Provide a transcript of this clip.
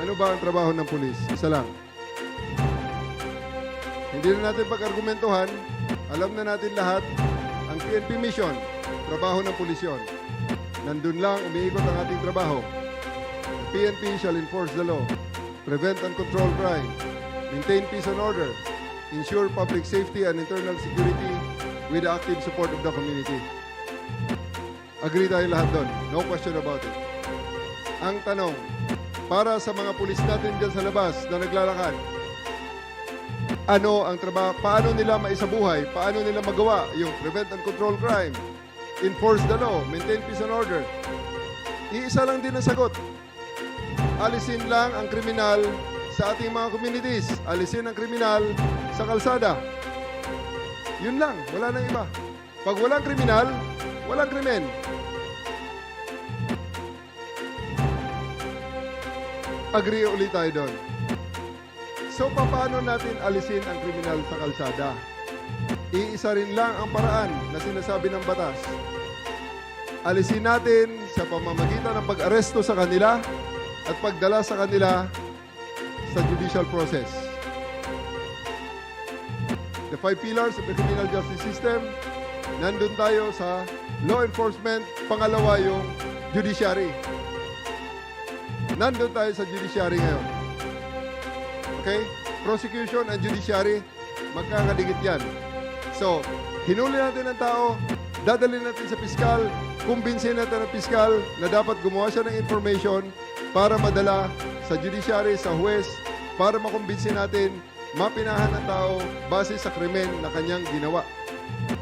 ang trabaho ng pulis? Isa lang. Hindi na natin pag-argumentuhan. Alam na natin lahat. Ang PNP mission, trabaho ng pulis yun. Nandun lang umiikot ang ating trabaho. The PNP shall enforce the law, prevent and control crime, maintain peace and order, ensure public safety and internal security with the active support of the community. Agree tayo lahat doon. No question about it. Ang tanong, para sa mga pulis natin dyan sa labas na naglalakad, ano ang trabaho, paano nila maisabuhay, paano nila magawa yung prevent and control crime, enforce the law, maintain peace and order. Iisa lang din ang sagot. Alisin lang ang kriminal sa ating mga communities. Alisin ang kriminal sa kalsada. Yun lang, wala nang iba. Pag walang kriminal, walang krimen. Agree ulit tayo doon. So, paano natin alisin ang kriminal sa kalsada? Iisa rin lang ang paraan na sinasabi ng batas. Alisin natin sa pamamagitan ng pag-aresto sa kanila at pagdala sa kanila sa judicial process. The five pillars of the criminal justice system, nandun tayo sa law enforcement, pangalawa yung judiciary. Nandun tayo sa judiciary ngayon. Okay? Prosecution and judiciary, magkakadikit yan. So, hinuli natin ang tao, dadalhin natin sa piskal, kumbinsin natin ang piskal na dapat gumawa siya ng information para madala sa judiciary, sa huwes, para makumbinsin natin, mapinahan ang tao base sa krimen na kanyang ginawa.